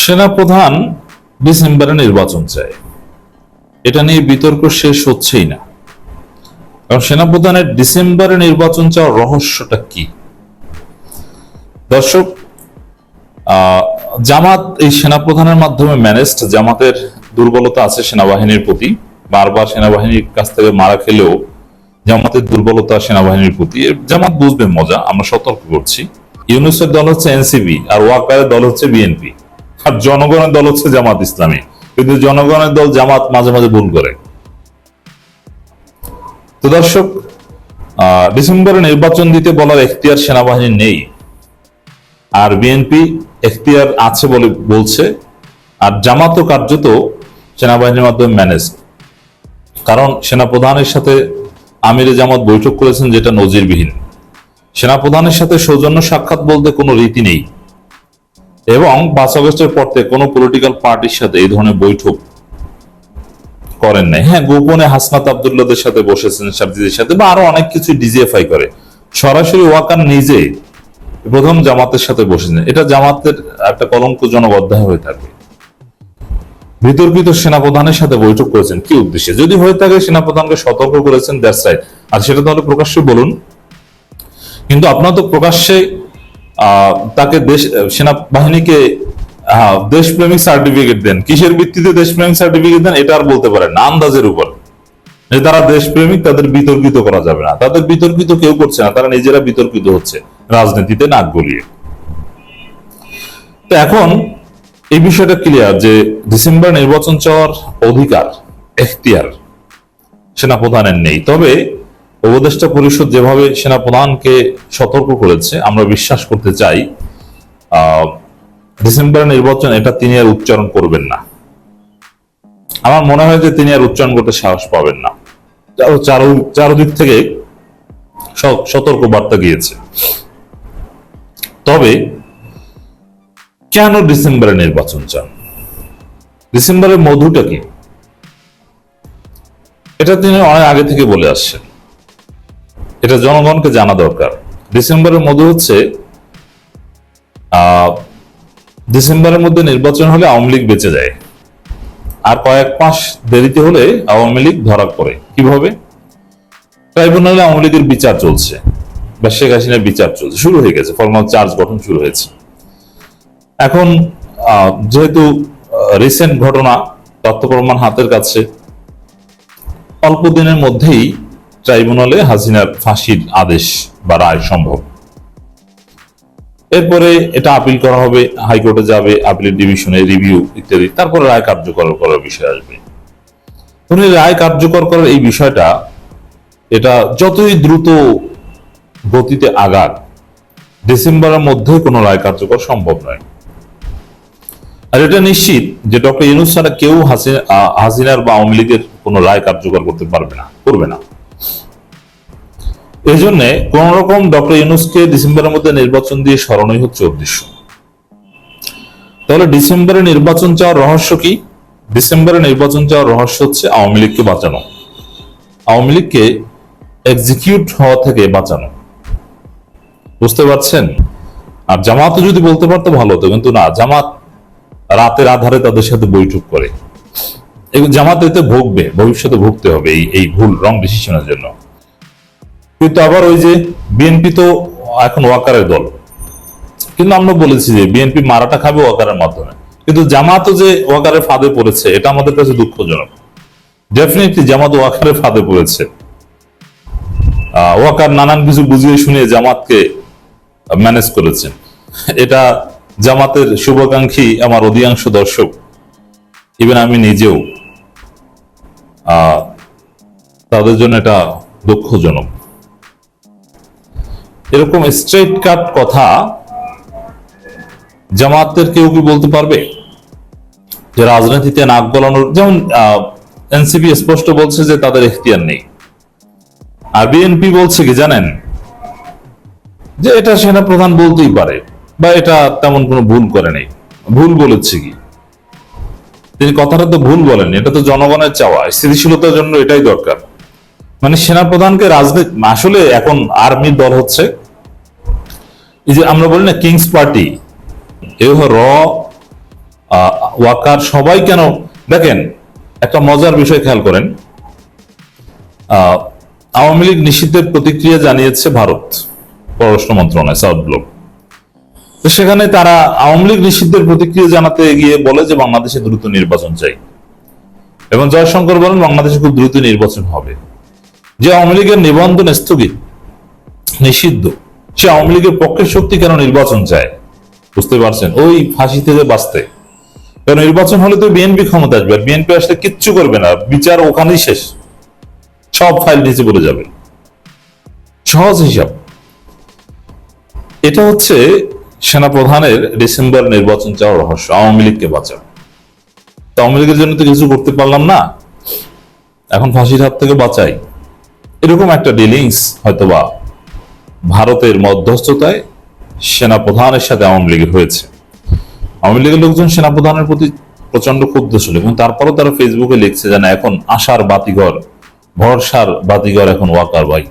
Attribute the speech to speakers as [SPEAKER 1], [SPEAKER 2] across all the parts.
[SPEAKER 1] সেনাপ্রধান ডিসেম্বরে নির্বাচন চায়। এটা নিয়ে বিতর্ক শেষ হচ্ছেই না। কারণ সেনাপ্রধানের ডিসেম্বরে নির্বাচন চাওয়ার রহস্যটা কি? দর্শক জামাত এই সেনাপ্রধানের মাধ্যমে ম্যানেজড জামাতের দুর্বলতা আছে সেনাবাহিনীর প্রতি। বারবার সেনাবাহিনীর কাছ থেকে মারা খেলেও জামাতের দুর্বলতা সেনাবাহিনীর প্রতি। জামাত বুঝবে মজা, আমরা সতর্ক করছি। ইউনুসের দল হচ্ছে এনসিবি আর ওয়াকারের দল হচ্ছে বিএনপি। আর জনগণের দল হচ্ছে জামাত ইসলামী। কিন্তু জনগণের দল জামাত মাঝে মাঝে ভুল করে। তো দর্শক ডিসেম্বরে নির্বাচন দিতে বলার এখতিয়ার সেনাবাহিনী নেই। আর বিএনপি এখতিয়ার আছে বলে বলছে। আর জামাতও কার্যত সেনাবাহিনীর মাধ্যমে ম্যানেজ। কারণ সেনাপ্রধানের সাথে আমিরে জামাত বৈঠক করেছেন যেটা নজিরবিহীন। সেনাপ্রধানের সাথে সৌজন্য সাক্ষাৎ বলতে কোনো রীতি নেই। এবং পাঁচ আগস্টের পর থেকে কোনো পলিটিক্যাল পার্টির সাথে এই ধরনের বৈঠক করেন নাই। হ্যাঁ গোপনে হাসনাত আবদুল্লাদের সাথে বসেছেন সাবজিদের সাথে বা আরও অনেক কিছু ডিজিএফআই করে। সরাসরি ওয়াকার নিজে প্রথম জামাতের সাথে বসেছেন। এটা জামাতের একটা কলঙ্কজনক অধ্যায় হয়ে থাকে। বিতর্কিত সেনাপ্রধানের সাথে বৈঠক করেছেন কি উদ্দেশ্যে? যদি হয়ে থাকে সেনাপ্রধানকে সতর্ক করেছেন দ্যাটস রাইট আর সেটা তাহলে প্রকাশ্যে বলুন। কিন্তু আপনারা তো প্রকাশ্যে তাকে দেশ, সেনাবাহিনীকে দেশপ্রেমিক সার্টিফিকেট দেন। কিসের ভিত্তিতে দেশপ্রেমিক সার্টিফিকেট দেন, এটা আর বলতে পারেন না। আন্দাজের উপর। যে তারা দেশপ্রেমিক, তাদের বিতর্কিত করা যাবে না। তাদের বিতর্কিত কেউ করছে না, তারা নিজেরা বিতর্কিত হচ্ছে রাজনীতিতে নাক গলিয়ে। তো এখন এই বিষয়টা ক্লিয়ার যে ডিসেম্বর নির্বাচন চাওয়ার অধিকার, এখতিয়ার সেনাপ্রধানের নেই। তবে উপদেষ্টা পরিষদ যেভাবে সেনাপ্রধানকে সতর্ক করেছে, আমরা বিশ্বাস করতে চাই ডিসেম্বরের নির্বাচন এটা তিনি আর উচ্চারণ করবেন না। আমার মনে হয় যে তিনি আর উচ্চারণ করতে সাহস পাবেন না। চারো থেকে সতর্ক বার্তা গিয়েছে। তবে কেন ডিসেম্বরে নির্বাচন চান? ডিসেম্বরের মধুটা কি? এটা তিনি অনেক আগে থেকে বলে আসছেন। এটা জনগণকে জানা দরকার। ডিসেম্বরের মধ্যে হচ্ছে ডিসেম্বরের মধ্যে নির্বাচন হলে আওয়ামী লীগ বেঁচে যায়। আর কয়েক মাস দেরিতে হলে আওয়ামী লীগ ধরা পড়ে। কীভাবে? ট্রাইব্যুনালে আওয়ামী লীগের বিচার চলছে। বা শেখ হাসিনার বিচার চলছে। শুরু হয়ে গেছে। ফর্মাল চার্জ গঠন শুরু হয়েছে। এখন যেহেতু রিসেন্ট ঘটনা, তথ্য প্রমাণ হাতের কাছে, অল্প দিনের মধ্যেই ট্রাইব্যুনালে হাসিনার ফাঁসির আদেশ বা রায় সম্ভব। এরপরে এটা আপিল করা হবে, হাইকোর্টে যাবে, আপিলের ডিভিশনে রিভিউ ইত্যাদি, তারপরে রায় কার্যকর করার বিষয় আসবে। উনি রায় কার্যকর করার এই বিষয়টা, এটা যতই দ্রুত গতিতে আগাক, ডিসেম্বরের মধ্যে কোনো রায় কার্যকর সম্ভব নয়। আর এটা নিশ্চিত যে ডক্টর ইউনুস ছাড়া কেউ হাসিনার বা আওয়ামী লীগের কোনো রায় কার্যকর করতে পারবে না, করবে না। এই জন্য কোন রকম ডক্টর ইউনুসকে ডিসেম্বরের মধ্যে নির্বাচন দিয়ে স্মরণই হচ্ছে উদ্দেশ্য। তাহলে ডিসেম্বরে নির্বাচন চাওয়ার রহস্য কি? ডিসেম্বরে নির্বাচন চাওয়ার রহস্য হচ্ছে আওয়ামী লীগকে বাঁচানো। আওয়ামী লীগকে এক্সিকিউট হওয়া থেকে বাঁচানো। বুঝতে পারছেন? আর জামাতও যদি বলতে পারতো ভালো হতো, কিন্তু না, জামাত রাতের আধারে তাদের সাথে বৈঠক করে। জামাত এতে ভুগবে, ভবিষ্যতে ভুগতে হবে এই এই ভুল রং ডিসিশনের জন্য। কিন্তু আবার ওই যে বিএনপি তো এখন ওয়াকারের দল। কিন্তু আমরা বলেছি যে বিএনপি মারাটা খাবে ওয়াকারের মাধ্যমে। কিন্তু জামাতও যে ওয়াকারের ফাঁদে পড়েছে, এটা আমাদের কাছে দুঃখজনক। ডেফিনেটলি জামাত ওয়াকারের ফাঁদে পড়েছে। ওয়াকার নানান কিছু বুঝিয়ে শুনিয়ে জামাতকে ম্যানেজ করেছেন এটা জামাতের শুভাকাঙ্ক্ষী আমার অধিকাংশ দর্শক ইভেন আমি নিজেও তাদের জন্য এটা দুঃখজনক। এরকম স্ট্রেট কাট কথা জামাতের কেউ কি বলতে পারবে? যে রাজনীতিতে নাক গলানোর যেমন এনসিপি স্পষ্ট বলছে যে তাদের এখতিয়ার নেই। আর বিএনপি বলছে কি জানেন? যে এটা সেনা প্রধান বলতেই পারে, বা এটা তেমন কোনো ভুল করে নেই। ভুল বলেছে কি? তিনি কথাটা তো ভুল বলেন এটা তো জনগণের চাওয়া, স্থিতিশীলতার জন্য এটাই দরকার। মানে সেনা প্রধানকে রাজনীতি আসলে এখন আর্মির দল হচ্ছে এই যে আমরা বলি না কিংস পার্টি, এ র ওয়াকার, সবাই কেন, দেখেন, একটা মজার বিষয় খেয়াল করেন আওয়ামী লীগ নিষিদ্ধের প্রতিক্রিয়া জানিয়েছে ভারত, পররাষ্ট্র মন্ত্রণালয়, সাউথ ব্লক। সেখানে তারা আওয়ামী লীগ নিষিদ্ধের প্রতিক্রিয়া জানাতে গিয়ে বলে যে বাংলাদেশে দ্রুত নির্বাচন চাই। এবং জয়শঙ্কর বলেন, বাংলাদেশে খুব দ্রুত নির্বাচন হবে। যে আওয়ামী লীগের নিবন্ধন স্থগিত, নিষিদ্ধ সে আওয়ামী লীগের পক্ষের শক্তি কেন নির্বাচন চায়? বুঝতে পারছেন? ওই ফাঁসি থেকে বাঁচতে। কারণ নির্বাচন হলে তো বিএনপি ক্ষমতা আসবে বিএনপি আসলে কিচ্ছু করবে না, বিচার ওখানেই শেষ। সব ফাইল নিচে পড়ে যাবে। সহজ হিসাব। এটা হচ্ছে সেনাপ্রধানের ডিসেম্বর নির্বাচন চাওয়ার রহস্য, আওয়ামী লীগকে বাঁচাও। তো আওয়ামী লীগের জন্য তো কিছু করতে পারলাম না। এখন ফাঁসির হাত থেকে বাঁচাই। এরকম একটা ডিলিংস হয়তোবা ভারতের মধ্যস্থতায় সেনাপ্রধানের সাথে আওয়ামী লীগের হয়েছে। আওয়ামী লীগের লোকজন সেনাপ্রধানের প্রতি প্রচণ্ড ক্ষুব্ধ ছিল এবং তারপরও তারা ফেসবুকে লিখছে যে, না, এখন আশার বাতিঘর, ভরসার বাতিঘর এখন ওয়াকার বাই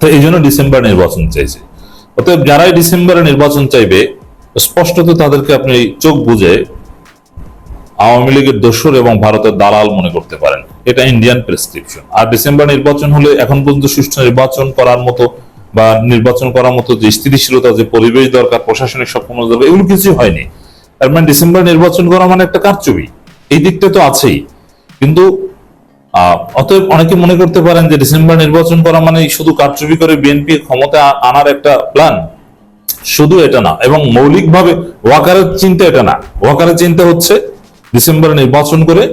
[SPEAKER 1] তো এই জন্য ডিসেম্বর নির্বাচন চাইছে। অতএব যারাই ডিসেম্বরে নির্বাচন চাইবে, স্পষ্টত তাদেরকে আপনি চোখ বুঝে আওয়ামী লীগের দোসর এবং ভারতের দালাল মনে করতে পারেন। এটা ইন্ডিয়ান প্রেসক্রিপশন আর ডিসেম্বর নির্বাচন হলে এখন পর্যন্ত সুষ্ঠু নির্বাচন করার মতো বা নির্বাচন করার মতো যে স্থিতিশীলতা, যে পরিবেশ দরকার, প্রশাসনিক সক্ষমতা দরকার, এগুলো কিছুই হয়নি। তার মানে ডিসেম্বর নির্বাচন করা মানে একটা কারচুপি। এই দিকটা তো আছেই। কিন্তু অতএব অনেকে মনে করতে পারেন যে ডিসেম্বর নির্বাচন করা মানে শুধু কারচুপি করে বিএনপি ক্ষমতা আনার একটা প্ল্যান শুধু এটা না, এবং মৌলিকভাবে ওয়াকারের চিন্তা এটা না। ওয়াকারের চিন্তা হচ্ছে ডিসেম্বরে নির্বাচন করে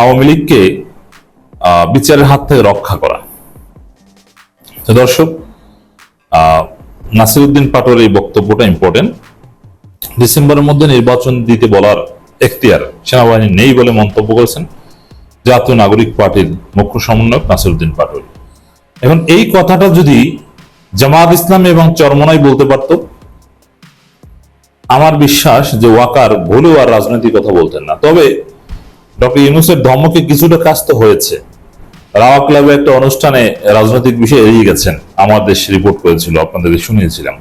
[SPEAKER 1] আওয়ামী লীগকে বিচারের হাত থেকে রক্ষা করা। দর্শক নাসিরুদ্দিন পাটোর এই বক্তব্যটা ইম্পর্টেন্ট ডিসেম্বরের মধ্যে নির্বাচন দিতে বলার এখতিয়ার সেনাবাহিনী নেই বলে মন্তব্য করেছেন জাতীয় নাগরিক পার্টির মুখ্য সমন্বয়ক নাসিরুদ্দিন পাটোয়ারি। এখন এই কথাটা যদি জামাত ইসলাম এবং চরমনাই বলতে পারত আমার বিশ্বাস যে ওয়াকার ভুলেও আর রাজনৈতিক কথা বলতেন না। তবে ডক্টর ইউনুসের ধর্মকে কিছুটা কাজ তো হয়েছে। রাওয়া ক্লাবে একটা অনুষ্ঠানে রাজনৈতিক বিষয় এড়িয়ে গেছেন। আমার দেশ রিপোর্ট করেছিল, আপনাদের শুনিয়েছিলাম।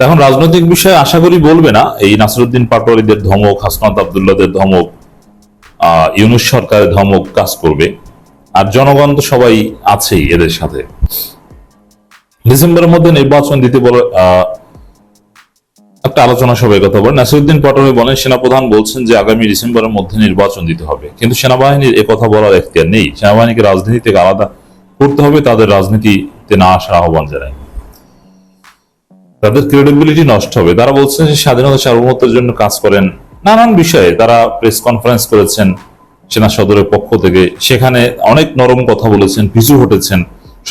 [SPEAKER 1] এখন রাজনৈতিক বিষয়ে আশা করি বলবে না। এই নাসরুদ্দিন পাটোয়ারিদের ধমক, হাসনাত আবদুল্লাদের ধমক ইউনুস সরকারের ধমক কাজ করবে। আর জনগণ তো সবাই আছেই এদের সাথে। ডিসেম্বরের মধ্যে নির্বাচন দিতে বলে একটা আলোচনা সবাই কথা বলে নাসিরুদ্দিন পাটোয়ারি বলেন, সেনাপ্রধান বলছেন যে আগামী ডিসেম্বরের মধ্যে নির্বাচন দিতে হবে। কিন্তু সেনাবাহিনীর এ কথা বলার এখতিয়ার নেই। সেনাবাহিনীকে রাজনীতি থেকে আলাদা করতে হবে, তাদের রাজনীতিতে না আসার আহ্বান জানায় তাদের ক্রেডিবিলিটি নষ্ট হবে। তারা বলছেন যে স্বাধীনতা সার্বভৌমত্বের জন্য কাজ করেন নানান বিষয়ে। তারা প্রেস কনফারেন্স করেছেন সেনা সদরের পক্ষ থেকে। সেখানে অনেক নরম কথা বলেছেন, পিছু হটেছেন।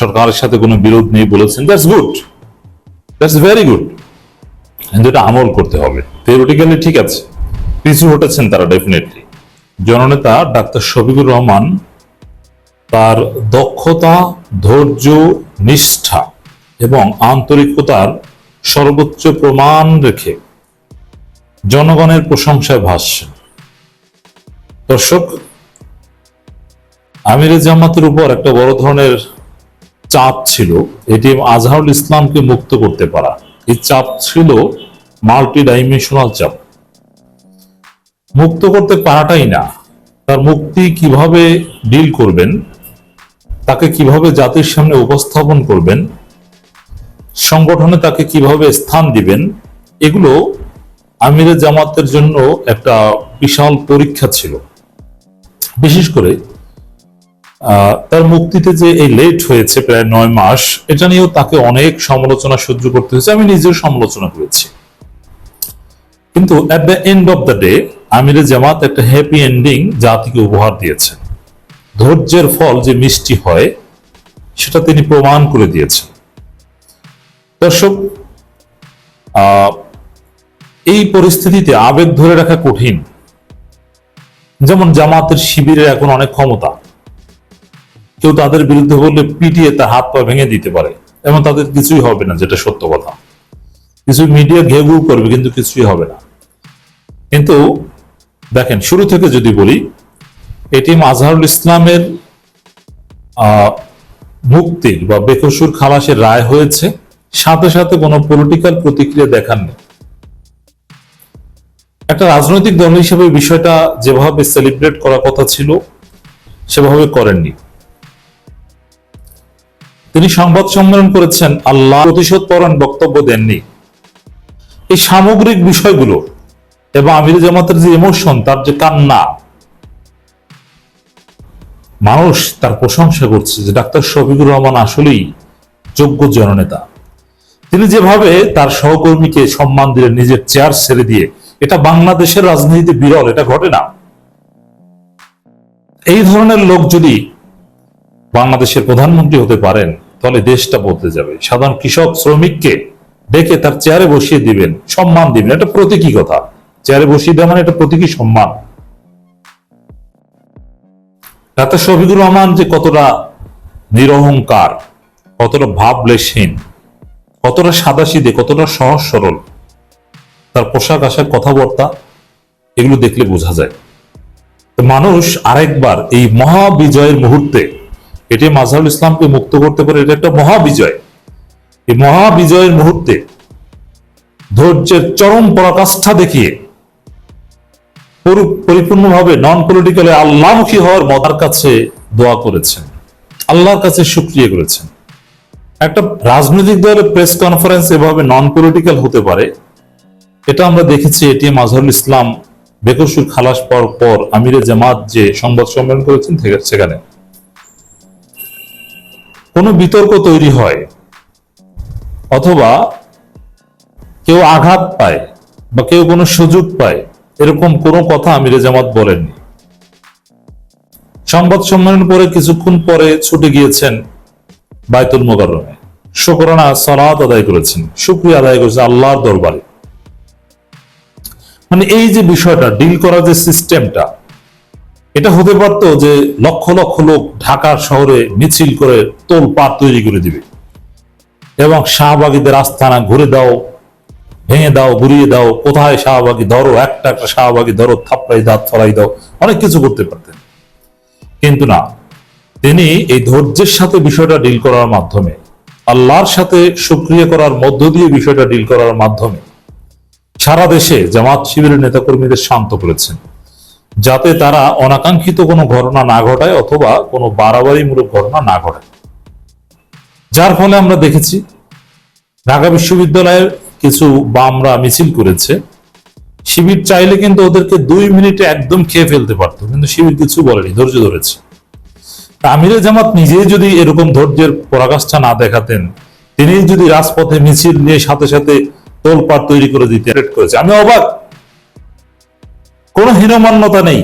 [SPEAKER 1] সরকারের সাথে কোনো বিরোধ নেই বলেছেন। That's good that's very good এটা আমল করতে হবে। থিওরিটিক্যালি ঠিক আছে। পিছু হটেছেন তারা ডেফিনেটলি জননেতা ডাক্তার শফিকুর রহমান তার দক্ষতা, ধৈর্য, নিষ্ঠা এবং আন্তরিকতার সর্বোচ্চ প্রমাণ রেখে জনগণের প্রশংসায় ভাসছেন। দর্শক, আমিরে জামাতের উপর একটা বড় ধরনের চাপ ছিল। এটি আজহারুল ইসলামকে মুক্ত করতে পারা। এই চাপ ছিল মাল্টি ডাইমেনশনাল চাপ। মুক্ত করতে পারাটাই না। তার মুক্তি কীভাবে ডিল করবেন, তাকে কীভাবে জাতির সামনে উপস্থাপন করবেন, সংগঠনে তাকে কীভাবে স্থান দিবেন, এগুলো আমিরে জামাতের জন্য একটা বিশাল পরীক্ষা ছিল। বিশেষ করে তার মুক্তিতে যে এই লেট হয়েছে প্রায় নয় মাস, এটা নিয়েও তাকে অনেক সমালোচনা সহ্য করতে হয়েছে। আমি নিজেও সমালোচনা করেছি। কিন্তু at the end of the day আমিরে জামাত একটা হ্যাপি এন্ডিং জাতিকে উপহার দিয়েছেন ধৈর্যের ফল যে মিষ্টি হয়, সেটা তিনি প্রমাণ করে দিয়েছেন। দর্শক এই পরিস্থিতিতে আবেগ ধরে রাখা কঠিন। যেমন জামাতের শিবিরের এখন অনেক ক্ষমতা। কেউ তাদের বিরুদ্ধে বললে পিটিয়ে তার হাত পা ভেঙে দিতে পারে, এবং তাদের কিছুই হবে না, যেটা সত্য কথা। কিছু মিডিয়া ঘেউ করবে, কিন্তু কিছুই হবে না। কিন্তু দেখেন, শুরু থেকে যদি বলি, এটিএম আজহারুল ইসলামের মুক্তির বা বেকসুর খালাসের রায় হয়েছে। সাথে সাথে কোনো পলিটিক্যাল প্রতিক্রিয়া দেখাননি একটা রাজনৈতিক দল হিসেবে বিষয়টা যেভাবে সেলিব্রেট করার কথা ছিল, সেভাবে করেননি। তিনি সংবাদ সম্মেলন করেছেন, আল্লাহ প্রতিশোধ পরায়ণ বক্তব্য দেননি। এই সামগ্রিক বিষয়গুলো এবং আমির জামাতের যে ইমোশন তার যে কান্না, মানুষ তার প্রশংসা করছে যে ডাক্তার শফিকুর রহমান আসলেই যোগ্য জননেতা। তিনি যেভাবে তার সহকর্মীকে সম্মান দিলেন, নিজের চেয়ার ছেড়ে দিয়ে, এটা বাংলাদেশের রাজনীতিতে বিরল, এটা ঘটে না। এই ধরনের লোক যদি বাংলাদেশের প্রধানমন্ত্রী হতে পারেন তাহলে দেশটা বদলে যাবে। সাধারণ কৃষক, শ্রমিককে ডেকে তার চেয়ারে বসিয়ে দিবেন, সম্মান দিবেন। এটা প্রতীকী কথা। চেয়ারে বসিয়ে দেওয়া মানে এটা প্রতীকী সম্মান। ডাক্তার শফিকুর রহমান যে কতটা নিরহংকার, কতটা ভাবলেশহীন, কতটা সাদাসিদে কতটা সহজ সরল, তার পোশাক আশাক কথাবার্তা, এগুলো দেখলে বোঝা যায়। মানুষ আরেকবার এই মহা বিজয়ের মুহূর্তে এটি মাঝহারুল ইসলামকে মুক্ত করতে পারে, এটা একটা মহা বিজয় এই মহা বিজয়ের মুহূর্তে ধৈর্যের চরম পরাকাষ্ঠা দেখিয়ে পরিপূর্ণভাবে নন পলিটিক্যালে আল্লাহমুখী হওয়ার মতার কাছে দোয়া করেছেন। আল্লাহর কাছে সুক্রিয়া করেছেন। একটা রাজনৈতিক দলের প্রেস কনফারেন্স এভাবে নন পলিটিক্যাল হতে পারে, এটা আমরা দেখেছি এটি মাজহারুল ইসলাম বেকসুর খালাস পাওয়ার পর আমিরে জামাত যে সংবাদ সম্মেলন করেছেন সেখানে। কোনো বিতর্ক তৈরি হয় অথবা কেউ আঘাত পায় বা কেউ কোনো সুযোগ পায়, এরকম কোনো কথা আমিরে জামাত বলেননি। সংবাদ সম্মেলন পরে কিছুক্ষণ পরে ছুটে গিয়েছেন বায়তুল মোকাররমে। শুকরানা সালাত আদায় করেছেন। শুক্রিয়া আদায় করেছেন আল্লাহর দরবারে। মানে এই যে বিষয়টা ডিল করার যে সিস্টেমটা এটা হতে পারতো যে লক্ষ লক্ষ লোক ঢাকার শহরে মিছিল করে তোল পাত তৈরি করে দিবে। এবং শাহবাগীদের আস্থানা ঘুরে দাও, ভেঙে দাও ঘুরিয়ে দাও, কোথায় শাহবাগী ধরো, একটা একটা শাহবাগী ধরো, থাপড়াই দাঁত ফলাই দাও, অনেক কিছু করতে পারতেন। কিন্তু না, তিনি এই ধৈর্যের সাথে বিষয়টা ডিল করার মাধ্যমে, আল্লাহর সাথে সুক্রিয়া করার মধ্য দিয়ে বিষয়টা ডিল করার মাধ্যমে সারা দেশে জামাত শিবিরের নেতাকর্মীদের শান্ত করেছেন। যাতে তারা অনাকাঙ্ক্ষিত কোনো ঘটনা না ঘটায় অথবা কোনো বাড়াবাড়িমূলক ঘটনা না ঘটায়। যার ফলে আমরা দেখেছি, ঢাকা বিশ্ববিদ্যালয়ের কিছু বামরা মিছিল করেছে। শিবির চাইলে কিন্তু ওদেরকে দুই মিনিটে একদম খেয়ে ফেলতে পারতো, কিন্তু শিবির কিছু বলেনি, ধৈর্য ধরেছে। আমিরে জামাত নিজেই যদি এরকম ধৈর্যের পরাকাষ্ঠা না দেখাতেন, তিনি যদি রাজপথে মিছিল নিয়ে সাথে সাথে তোলপাড় তৈরি করে দিতে করেছে। আমি অবাক কোনো হীনমান্যতা নেই।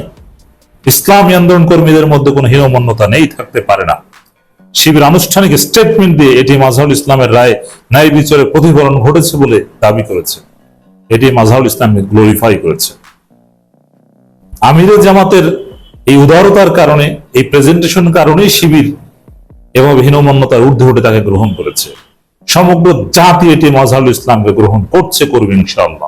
[SPEAKER 1] ইসলামী আন্দোলন কর্মীদের মধ্যে কোনো হীনমান্যতা নেই, থাকতে পারে না। শিবির আনুষ্ঠানিক স্টেটমেন্ট দিয়ে এটি মাজহারুল ইসলামের রায় ন্যায় বিচারের প্রতিফলন ঘটেছে বলে দাবি করেছে। এটি মাজহারুল ইসলামকে গ্লোরিফাই করেছে। আমিরের জামাতের এই উদারতার কারণে, এই প্রেজেন্টেশন কারণেই শিবির এবং হীনমান্যতার ঊর্ধ্বে উঠে তাকে গ্রহণ করেছে। সমগ্র জাতি এটি মাজহারুল ইসলামকে গ্রহণ করছে, করবে ইনশাআল্লাহ।